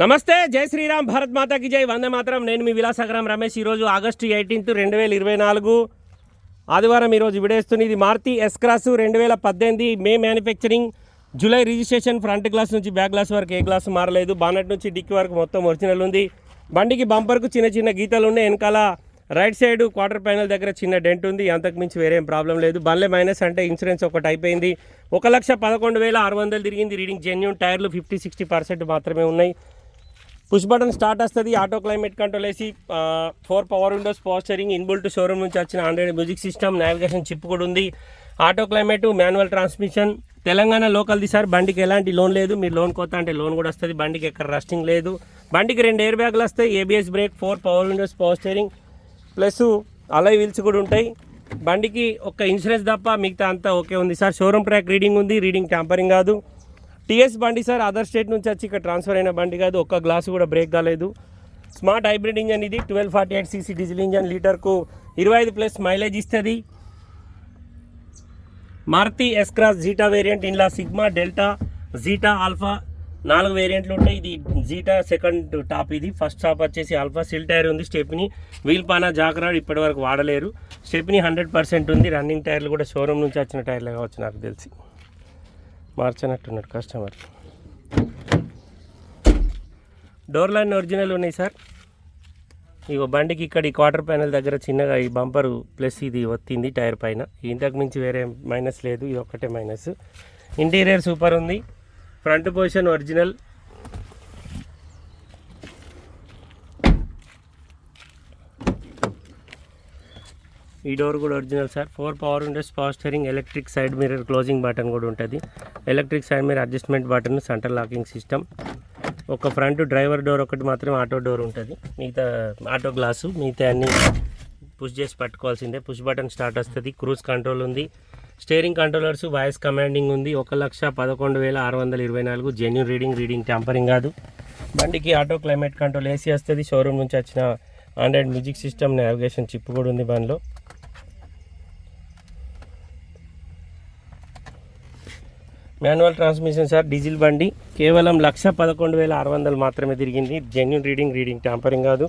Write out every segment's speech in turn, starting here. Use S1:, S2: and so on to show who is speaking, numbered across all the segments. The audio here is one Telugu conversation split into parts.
S1: నమస్తే జై శ్రీరామ్ భారత్ మాతాకి జై. వందే మాత్రం. నేను మీ విలాసగరం రమేష్. ఈరోజు ఆగస్టు ఎయిటీన్త్ రెండు వేల ఇరవై నాలుగు. ఆదివారం ఈరోజు విడేస్తుంది ఇది మారుతి ఎస్ క్రాస్ రెండు వేల పద్దెనిమిది May manufacturing July registration front glass నుంచి బ్యాక్ గ్లాస్ వరకు ఏ గ్లాస్ మారలేదు. బానట్ నుంచి డిక్కి వరకు మొత్తం ఒరిజినల్ ఉంది. బండికి బంపర్కు చిన్న చిన్న గీతలు ఉన్నాయి. వెనకాల రైట్ సైడ్ క్వార్టర్ ప్యానల్ దగ్గర చిన్న డెంట్ ఉంది. అంతకుమించి వేరేం ప్రాబ్లం లేదు. బండ్లే మైనస్ అంటే ఇన్సూరెన్స్ ఒకటి అయిపోయింది. ఒక లక్ష పదకొండు వేల ఆరు వందలు తిరిగింది. రీడింగ్ జెన్యున్ టైర్లు ఫిఫ్టీ సిక్స్టీ పర్సెంట్ మాత్రమే ఉన్నాయి. పుష్ బటన్ స్టార్ట్ వస్తుంది ఆటో క్లైమేట్ కంట్రోల్ వేసి four power windows పోస్టరింగ్ inbuilt showroom నుంచి వచ్చిన Android music system navigation chip కూడా ఉంది. Auto climate manual transmission Telangana local sir బండికి ఎలాంటి లోన్ లేదు. మీరు లోన్ కొత్త అంటే లోన్ కూడా వస్తుంది. బండికి ఎక్కడ రస్టింగ్ లేదు. బండికి రెండు ఎయిర్ బ్యాగులు వస్తాయి. ABS brake four power windows power steering plus alloy wheels కూడా ఉంటాయి. బండికి ఒక ఇన్సూరెన్స్ తప్ప మిగతా అంతా ఓకే ఉంది సార్. షోరూమ్ ట్రాక్ రీడింగ్ ఉంది. రీడింగ్ ట్యాంపరింగ్ కాదు. టీఎస్ బండి సార్ అదర్ స్టేట్ నుంచి వచ్చి ఇక్కడ ట్రాన్స్ఫర్ అయిన బండి కాదు. ఒక్క గ్లాసు కూడా బ్రేక్ కాలేదు స్మార్ట్ హైబ్రిడ్ ఇంజన్ ఇది twelve forty eight CC diesel engine లీటర్కు ఇరవై ఐదు ప్లస్ మైలేజ్ ఇస్తుంది. Maruti S Cross Zeta variant ఇందులో సిగ్మా డెల్టా జీటా ఆల్ఫా నాలుగు వేరియంట్లు ఉంటాయి. ఇది జీటా సెకండ్ టాప్ ఇది. ఫస్ట్ టాప్ వచ్చేసి ఆల్ఫా సిల్ టైర్ ఉంది. స్టెప్ని వీల్ పానా జాకరాడ్ ఇప్పటి వరకు వాడలేరు. స్టెప్ని హండ్రెడ్ పర్సెంట్ ఉంది. రన్నింగ్ టైర్లు కూడా షోరూమ్ నుంచి వచ్చిన టైర్లు కావచ్చు నాకు తెలిసి. మార్చనట్టున్నాడు కస్టమర్ డోర్ లైన్ ఒరిజినల్ ఉన్నాయి సార్ ఇగో బండికి ఇక్కడ ఈ క్వార్టర్ ప్యానల్ దగ్గర చిన్నగా ఈ బంపరు ప్లస్ ఇది ఒత్తింది టైర్ పైన. ఇంతకు మించి వేరే మైనస్ లేదు ఇది ఒక్కటే మైనస్ ఇంటీరియర్ సూపర్ ఉంది. ఫ్రంట్ పొజిషన్ ఒరిజినల్ ఈ డోర్ కూడా original sir. Four power windows power steering electric side mirror closing button కూడా ఉంటుంది. Electric side mirror adjustment button centre locking system ఒక ఫ్రంట్ డ్రైవర్ డోర్ ఒకటి మాత్రం ఆటో డోర్ ఉంటుంది. మిగతా ఆటో గ్లాసు మిగతా అన్ని పుష్ చేసి పట్టుకోవాల్సిందే. పుష్ బటన్ స్టార్ట్ వస్తుంది. క్రూజ్ కంట్రోల్ ఉంది. స్టీరింగ్ కంట్రోలర్స్ వాయిస్ కమాండింగ్ ఉంది. ఒక లక్ష పదకొండు వేల ఆరు వందల ఇరవై నాలుగు. జెన్యున్ రీడింగ్ రీడింగ్ టెంపరింగ్ కాదు. బండికి ఆటో క్లైమేట్ కంట్రోల్ ఏసీ వస్తుంది. షోరూమ్ నుంచి వచ్చిన Android music system navigation chip కూడా ఉంది బండిలో. మాన్యువల్ ట్రాన్స్మిషన్ సార్ డీజిల్ బండి. కేవలం లక్ష పదకొండు వేల ఆరు వందలు మాత్రమే తిరిగింది. జెన్యున్ రీడింగ్ రీడింగ్ ట్యాంపరింగ్ కాదు.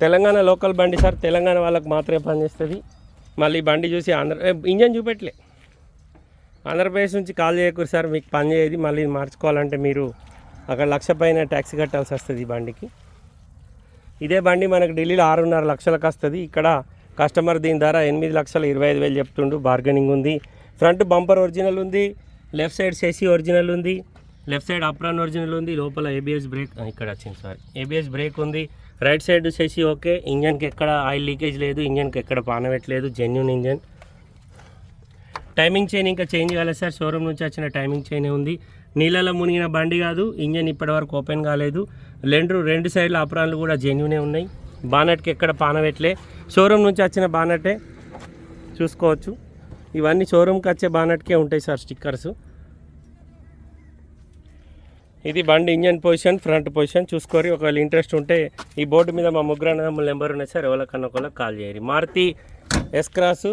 S1: తెలంగాణ లోకల్ బండి సార్ తెలంగాణ వాళ్ళకి మాత్రమే పనిచేస్తుంది. మళ్ళీ బండి చూసి ఆంధ్ర ఇంజన్ చూపెట్టలే. ఆంధ్రప్రదేశ్ నుంచి కాల్ చేయకూరు సార్ మీకు పని చేయదు. మళ్ళీ మార్చుకోవాలంటే మీరు అక్కడ లక్ష పైన ట్యాక్స్ కట్టాల్సి వస్తుంది ఈ బండికి. ఇదే బండి మనకు ఢిల్లీలో ఆరున్నర లక్షలకు వస్తుంది. ఇక్కడ కస్టమర్ దీని ధర ఎనిమిది లక్షల ఇరవై ఐదు వేలు చెప్తుండు. బార్గెనింగ్ ఉంది. ఫ్రంట్ బంపర్ ఒరిజినల్ ఉంది. లెఫ్ట్ సైడ్ సెసీ ఒరిజినల్ ఉంది. లెఫ్ట్ సైడ్ అప్రాన్ ఒరిజినల్ ఉంది. లోపల ఏబిఎస్ బ్రేక్ ఇక్కడ వచ్చింది సారీ ఏబిఎస్ బ్రేక్ ఉంది. Right side chassis okay. ఇంజన్కి ఎక్కడ ఆయిల్ లీకేజ్ లేదు. ఇంజన్కి ఎక్కడ పానవెట్లేదు జెన్యున్ ఇంజన్. టైమింగ్ చైన్ ఇంకా చేంజ్ కాలేదు సార్. షోరూమ్ నుంచి వచ్చిన టైమింగ్ చైన్ ఉంది. నీళ్ళలో మునిగిన బండి కాదు. ఇంజన్ ఇప్పటివరకు ఓపెన్ కాలేదు. రెండు రెండు సైడ్ల అప్రాన్లు కూడా జెన్యునే ఉన్నాయి. బానట్కి ఎక్కడ పానవెట్లే షోరూమ్ నుంచి వచ్చిన బానటే చూసుకోవచ్చు. ఇవన్నీ షోరూమ్కి వచ్చే బానట్కే ఉంటాయి సార్ స్టిక్కర్స్. ఇది బండి ఇంజన్ పొజిషన్ ఫ్రంట్ పొజిషన్. చూసుకోరి ఒకవేళ ఇంట్రెస్ట్ ఉంటే ఈ బోర్డు మీద మా ముగ్గురు నెంబర్ ఉన్నాయి సార్. ఎవరికన్నా ఒకళ్ళకి కాల్ చేయరు Maruti S Cross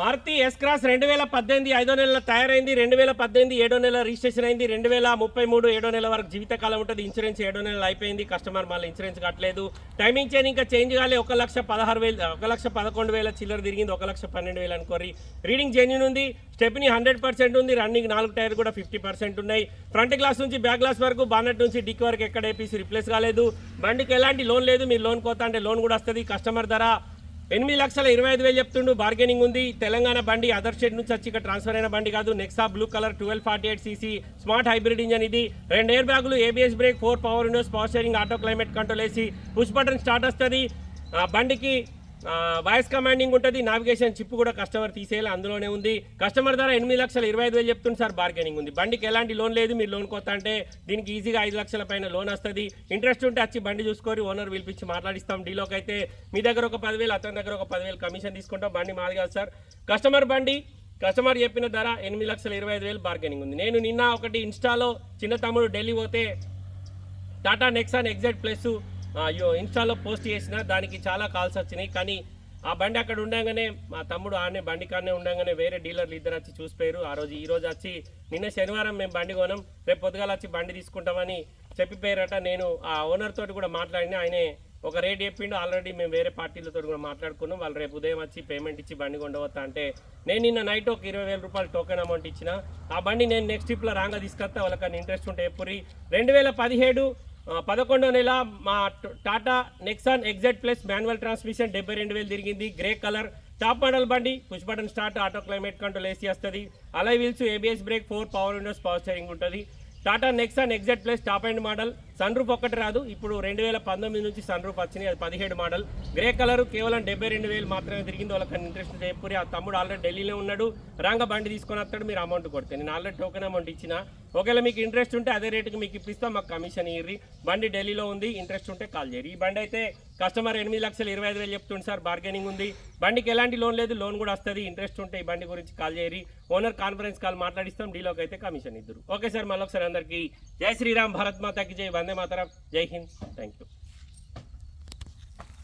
S1: Maruti S Cross రెండు వేల పద్దెనిమిది ఐదో నెలల తయారైంది రెండు వేల పద్దెనిమిది ఏడో నెల రిజిస్ట్రేషన్ అయింది రెండు వేల ముప్పై మూడు ఏడో నెల వరకు జీవితకాలం ఉంటుంది ఇన్సూరెన్స్ ఏడో నెలలు అయిపోయింది కస్టమర్ మళ్ళీ ఇన్సూరెన్స్ కట్టలేదు. టైమింగ్ చైన్ ఇంకా చేంజ్ కాలే ఒక లక్ష పదహారు వేలు ఒక లక్ష పదకొండు వేల చిల్లర తిరిగింది ఒక లక్ష పన్నెండు వేలు అనుకోరి రీడింగ్ జెన్యున్ ఉంది స్టెప్ని హండ్రెడ్ పర్సెంట్ ఉంది రన్నింగ్ నాలుగు టైర్ కూడా ఫిఫ్టీ పర్సెంట్ ఉన్నాయి. ఫ్రంట్ గ్లాస్ నుంచి బ్యాక్ గ్లాస్ వరకు బానెట్ నుంచి డిక్ వరకు ఎక్కడ ఏపీసీ రిప్లేస్ కాలేదు. బండికి ఎలాంటి లోన్ లేదు మీరు లోన్ కోతా అంటే లోన్ కూడా వస్తుంది కస్టమర్ ధర ఎనిమిది లక్షల ఇరవై ఐదు వేలు చెప్తుండు. బార్గెనింగ్ ఉంది. తెలంగాణ బండి అదర్ స్టేట్ నుంచి వచ్చి ఇక్కడ ట్రాన్స్ఫర్ అయిన బండి కాదు. Nexa blue colour twelve forty eight CC smart hybrid engine ఇది. రెండు ఎయిర్ బ్యాగులు ABS brake four power windows power steering auto climate control వేసి పుష్ బటన్ స్టార్ట్ వస్తుంది. ఆ, బండికి వాయిస్ కమాండింగ్ ఉంటుంది నావిగేషన్ చిప్ కూడా కస్టమర్ తీసేయాలి అందులోనే ఉంది. కస్టమర్ ధర ఎనిమిది లక్షల ఇరవై ఐదు వేలు చెప్తుంది సార్ బార్గెనింగ్ ఉంది. బండికి ఎలాంటి లోన్ లేదు మీరు లోన్ కొత్త అంటే దీనికి ఈజీగా ఐదు లక్షల పైన లోన్ వస్తుంది. ఇంట్రెస్ట్ ఉంటే వచ్చి బండి చూసుకొని ఓనర్ పిలిపించి మాట్లాడిస్తాం. డీలోకి అయితే మీ దగ్గర ఒక పదివేలు అతని దగ్గర ఒక పదివేలు కమిషన్ తీసుకుంటాం. బండి మాది కాదు సార్. కస్టమర్ బండి కస్టమర్ చెప్పిన ధర ఎనిమిది లక్షల ఇరవై ఐదు వేలు బార్గెనింగ్ ఉంది. నేను నిన్న ఒకటి ఇన్స్టాలో చిన్న తమ్ముడు ఢిల్లీ పోతే టాటా నెక్సాన్ ఎగ్జాక్ట్ ప్లస్ ఇన్స్టాలో పోస్ట్ చేసిన దానికి చాలా కాల్స్ వచ్చినాయి. కానీ ఆ బండి అక్కడ ఉండగానే మా తమ్ముడు ఆడనే బండి కాడనే ఉండగానే వేరే డీలర్లు ఇద్దరు వచ్చి చూసిపోయారు. ఆ రోజు ఈ రోజు వచ్చి నిన్న శనివారం మేము బండి కొనం రేపు పొద్దుగాల వచ్చి బండి తీసుకుంటామని చెప్పిపోయారట. నేను ఆ ఓనర్ తోటి కూడా మాట్లాడిన. ఆయనే ఒక రేట్ చెప్పిండు. ఆల్రెడీ మేము వేరే పార్టీలతో కూడా మాట్లాడుకున్నాం. వాళ్ళు రేపు ఉదయం వచ్చి పేమెంట్ ఇచ్చి బండి కొండవస్తా అంటే నేను నిన్న నైట్ ఒక ఇరవై వేల రూపాయలు టోకెన్ అమౌంట్ ఇచ్చిన. ఆ బండి నేను నెక్స్ట్ ట్రిప్లో రాగా తీసుకొస్తా. వాళ్ళకి ఇంట్రెస్ట్ ఉంటే ఎప్పుడు? రెండు వేల పదిహేడు పదకొండో నెల మా Tata Nexon exact plus manual transmission డెబ్బై రెండు వేలు తిరిగింది. Grey colour. టాప్ మోడల్ బండి push button start auto climate control AC వస్తుంది. Alloy wheels ABS brake four power windows power steering ఉంటుంది. Tata Nexon exact plus top and model. Sunroof ఒక్కటి రాదు. ఇప్పుడు రెండు వేల పంతొమ్మిది నుంచి సన్ రూఫ్ వచ్చినాయి. అది పదిహేడు మోడల్. గ్రే కలర్ కేవలం డెబ్బై రెండు వేలు మాత్రమే తిరిగింది. వాళ్ళకి ఇంట్రెస్ట్ చెప్పి ఆ తమ్ముడు ఆల్రెడీ ఢిల్లీలో ఉన్నాడు. రాంగ బండి తీసుకొని వస్తాడు. మీరు అమౌంట్ కొడితే. నేను ఆల్రెడీ టోకెన్ అమౌంట్ ఇచ్చిన. ఒకవేళ మీకు ఇంట్రెస్ట్ ఉంటే అదే రేటుకి మీకు ఇప్పిస్తాం. మాకు కమిషన్ ఇర్రి బండి ఢిల్లీలో ఉంది. ఇంట్రెస్ట్ ఉంటే కాల్ చేయరు ఈ బండి అయితే కస్టమర్ ఎనిమిది లక్షలు ఇరవై ఐదు వేలు చెప్తుంది సార్. బార్గెనింగ్ ఉంది. బండికి ఎలాంటి లోన్ లేదు. లోన్ కూడా వస్తుంది. ఇంట్రెస్ట్ ఉంటే ఈ బండి గురించి కాల్ చేయరి ఓనర్ కాన్ఫరెన్స్ కాల్ మాట్లాడిస్తాం. డీలోకి అయితే కమిషన్ ఇద్దరు. Okay sir. మళ్ళొకసారి అందరికీ జై శ్రీరామ్. భారత్ మాతాకి జై. వందే మాతరం జై హింద్ థ్యాంక్ యూ